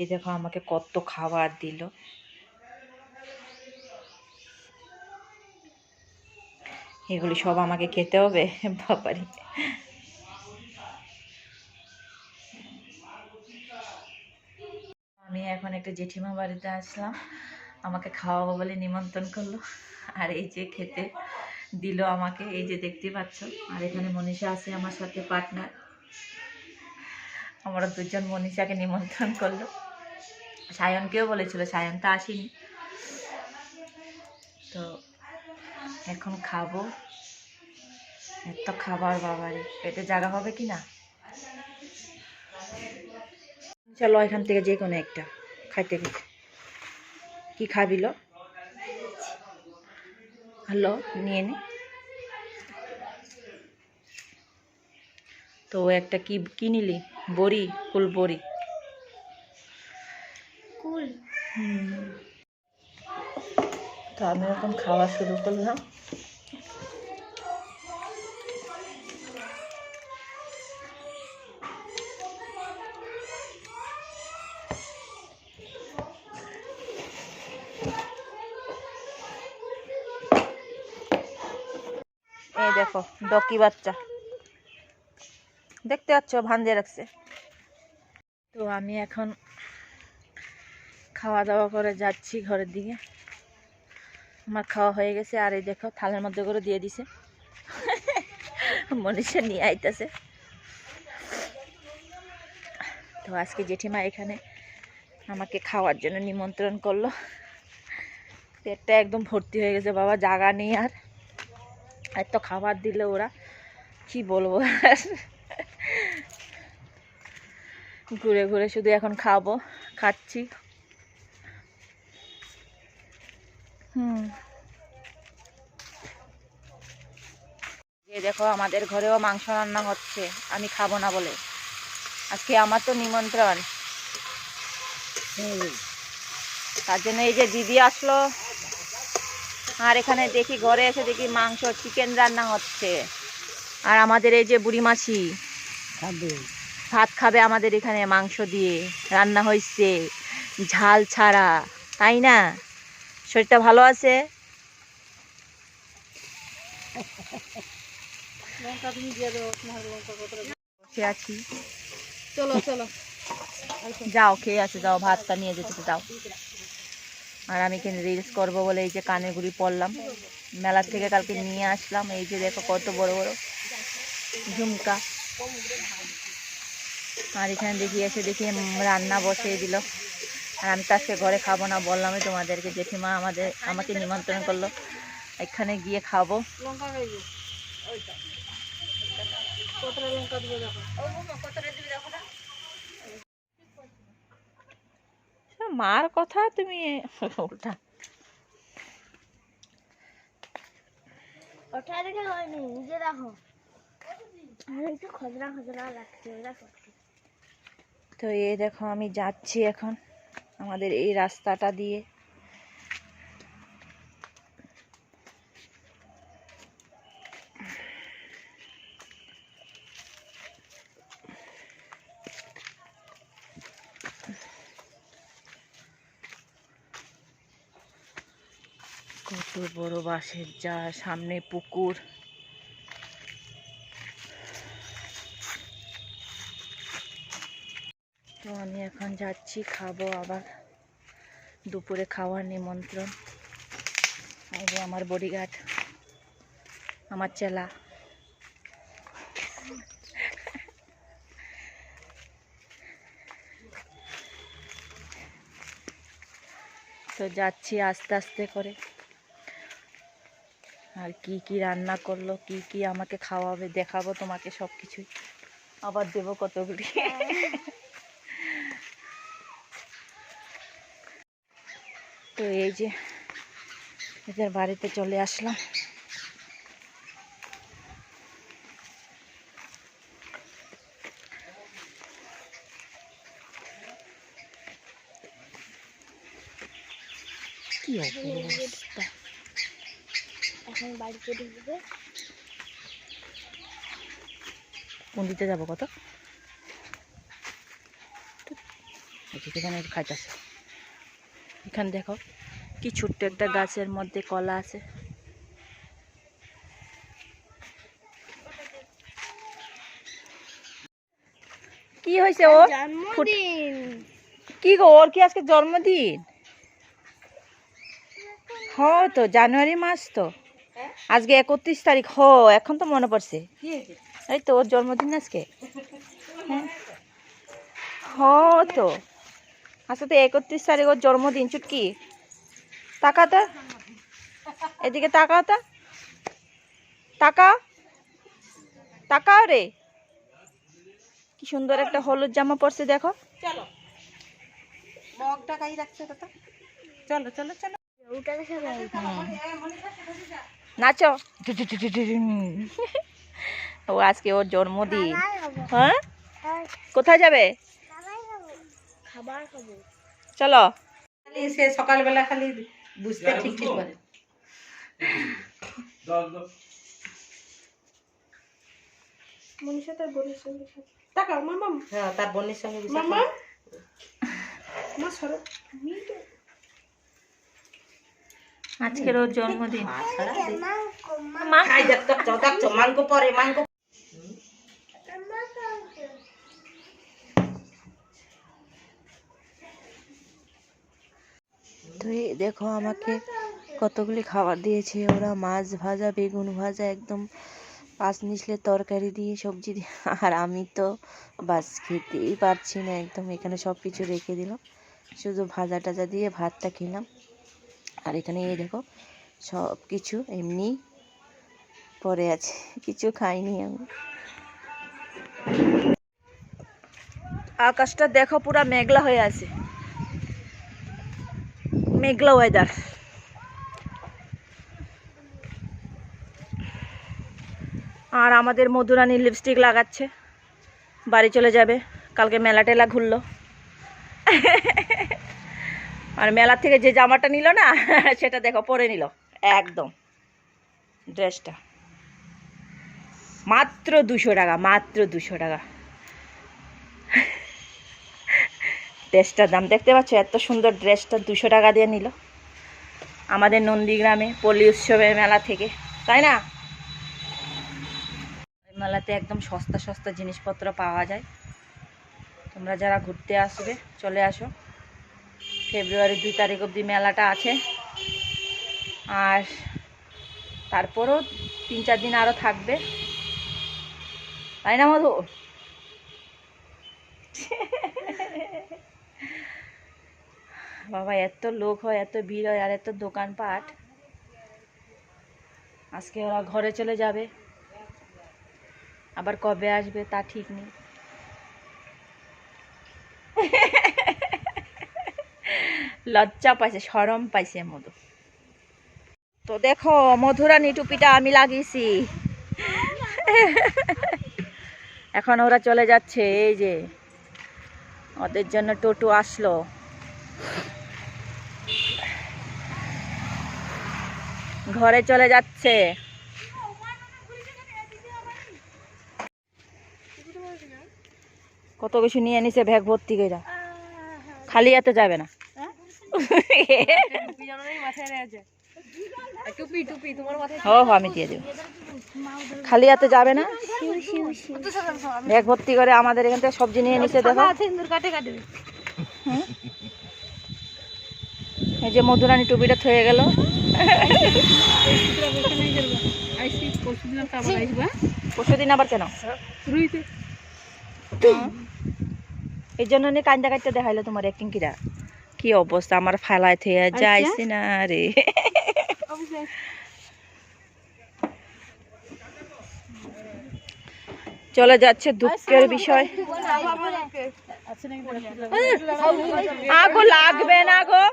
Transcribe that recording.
এই দেখো আমাকে কত খাবার দিল। এগুলি সব আমাকে খেতে হবে, বাবারি। আমি এখন একটা জেঠিমা বাড়িতে আসলাম, আমাকে খাওয়াবো বলে নিমন্ত্রণ করল। আর এই যে খেতে দিল আমাকে, এই যে দেখতে পাচ্ছ। আর এখানে মনীষা আছে আমার সাথে, পার্টনার। আমরা দুজন মনীষাকে নিমন্ত্রণ করল। সায়নকেও বলেছিল, সায়ন তো আসেনি। তো এখন খাব। এত খাবার বাবারে, পেটে জায়গা হবে কি না? চলো এখান থেকে যে কোনো একটা, খাইতে খেতে কি খাবি লো? হ্যালো, নিয়ে নে। তো একটা কি কি নিলি? বড়ি ফুল বড়ি কুল তো আমি এখন খাওয়া শুরু করলাম। এই দেখো, ডকি বাচ্চা। দেখতে পাচ্ছ, ভাঞ্জে রাখছে। তো আমি এখন খাওয়া দাওয়া করে যাচ্ছি ঘরের দিকে। আমার খাওয়া হয়ে গেছে, আর এই দেখো থালের মধ্যে করে দিয়ে দিছে। মনীষা নিয়ে আইতেছে। তো আজকে জেঠিমা এখানে আমাকে খাওয়ার জন্য নিমন্ত্রণ করল। পেটটা একদম ভর্তি হয়ে গেছে বাবা, জাগা নেই আর। এত খাবার দিলে ওরা, কি বলব আর। ঘুরে ঘুরে শুধু এখন খাব, খাচ্ছি। হুম। এই দেখো আমাদের ঘরেও মাংস রান্না হচ্ছে। আমি খাব না বলে। আজকে আমার তো নিমন্ত্রণ। তার জন্য এই যে দিদি আসলো। আর এখানে দেখি ঘরে এসে দেখি মাংস চিকেন রান্না হচ্ছে। আর আমাদের এই যে বুড়ি মাছি ভাত খাবে আমাদের এখানে মাংস দিয়ে। রান্না হয়েছে ঝাল ছাড়া তাই না? শরীরটা ভালো আছে? আছি। চলো চলো। যাও খেয়ে আসে যাও ভাতটা নিয়ে যেতে যাও। আর আমি এখানে রিলস করব বলে এই যে কানের গুড়ি পরলাম। মেলা থেকে কালকে নিয়ে আসলাম। এই যে দেখো কত বড় বড় ঝুমকা। আর এখানে দেখি এসে দেখি রান্না বসিয়ে দিল। আর আমি তো আজকে ঘরে খাব না বললামই তোমাদেরকে জেঠিমা আমাদের আমাকে নিমন্ত্রণ করল। এখানে গিয়ে খাব। লঙ্কা খাইবে ওইটা কতটা লঙ্কা দেবো দেখো? মার কথা তুমি উল্টা। ওটা দেখে হয়নি নিজে দেখো। একটু খজরা খজরা লাগছে দেখো। তো এই দেখো আমি যাচ্ছি এখন। আমাদের এই রাস্তাটা দিয়ে। কত বড় বাঁশের যা সামনে পুকুর তো আমি এখন যাচ্ছি, খাব আবার। দুপুরে খাওয়ার নিমন্ত্রণ। এই যে আমার বডিগার্ড, আমার চেলা। তো যাচ্ছি আস্তে আস্তে করে। আর কি কি রান্না করল, কি কি আমাকে খাওয়াবে, দেখাবো তোমাকে সব কিছুই আবার দেবো কতগুলি। তো এই যে এদের বাড়িতে চলে আসলাম। কি অবস্থা? এখন বাড়িতে ঢুকবে কোন দিতে যাব কত? এই দেখি এখানে খাইতেছে এখানে দেখো কি ছোট্ট একটা গাছের মধ্যে কলা আছে। কি হয়েছে ওর? জন্মদিন। কি গো ওর কি আজকে জন্মদিন? হ তো জানুয়ারি মাস তো। আজকে একত্রিশ তারিখ হ এখন তো মনে পড়ছে। এই তো ওর জন্মদিন আজকে। হ্যাঁ। হ তো। আজকে তো একত্রিশ তারিখ ওর জন্মদিন চুটকি? তাকাতা এদিকে তাকাও তা। তাকা তাকাও রে। কি সুন্দর একটা হলুদ জামা পরছে দেখো। চলো। মগটা কাই রাখছে কথা চলো চলো। নাচো। ও আজকে ওর জন্মদিন। হ্যাঁ? কোথায় যাবে? খাবার খাব। চলো। খালি সে সকালবেলা খালি বুঝতে ঠিক ঠিক করে। মনীষা তার বোনের সঙ্গে তাকাও মামা। হ্যাঁ তার বোনের সঙ্গে মামা। মা সরো। আজকের ওর জন্মদিন। মাংস পরে মাংস তো দেখো আমাকে কতগুলি খাবার দিয়েছে। ওরা মাছ ভাজা, বেগুন ভাজা, একদম পাঁচ মিশলে তরকারি দিয়ে সবজি দিয়ে। আর আমি তো বাস খেতেই পারছি না, একদম এখানে সব কিছু রেখে দিলাম। শুধু ভাজা টাজা দিয়ে ভাতটা খেলাম। আর এখানে এই দেখো সব কিছু এমনি পড়ে আছে। কিছু খাইনি আমি। আকাশটা দেখো পুরা মেঘলা হয়ে আছে। মেঘলা ওয়েদার আর আমাদের মধুরানী লিপস্টিক লাগাচ্ছে। বাড়ি চলে যাবে। কালকে মেলা টেলা ঘুরলো। আর মেলা থেকে যে জামাটা নিল না, সেটা দেখো, পরে নিল। একদম। ড্রেসটা মাত্র দুশো টাকা, মাত্র দুশো টাকা। ড্রেসটার দাম। দেখতে পাচ্ছ এত সুন্দর ড্রেসটা দুশো টাকা দিয়ে নিল। আমাদের নন্দীগ্রামে পল্লী উৎসবের মেলা থেকে, তাই না? মেলাতে একদম সস্তা সস্তা জিনিসপত্র পাওয়া যায়। তোমরা যারা ঘুরতে আসবে, চলে আসো। ফেব্রুয়ারি দুই তারিখ অবধি মেলাটা আছে। আর তারপরও তিন চার দিন আরও থাকবে। তাই না, মধু? বাবা, এত লোক হয়, এত ভিড় হয়, আর এত দোকানপাট। আজকে ওরা ঘরে চলে যাবে। আবার কবে আসবে তা ঠিক নেই। লজ্জা পাইছে, সরম পাইছে মধু। তো দেখো, মধুরানি টুপিটা আমি লাগিয়েছি। এখন ওরা চলে যাচ্ছে, এই যে। ওদের জন্য টোটো আসলো। ঘরে চলে যাচ্ছে। কত কিছু নিয়ে নিছে ব্যাগ ভর্তি করে খালি হাতে যাবে না। আমি দিয়ে দেবো। খালি হাতে যাবে না? ব্যাগ ভর্তি করে আমাদের এখান থেকে সবজি নিয়ে নিছে, দেখো। এই যে মধুরানী টুপিটা থয়ে গেল। পরশু আবার কেন এই জন্য নিয়ে কান্দা কাটতে দেখাইলো তোমার একদিন কিরা কি অবস্থা? আমার ফালায় থেকে যাইছি না রে। চলে যাচ্ছে দুঃখের বিষয়। আগো লাগবে না গো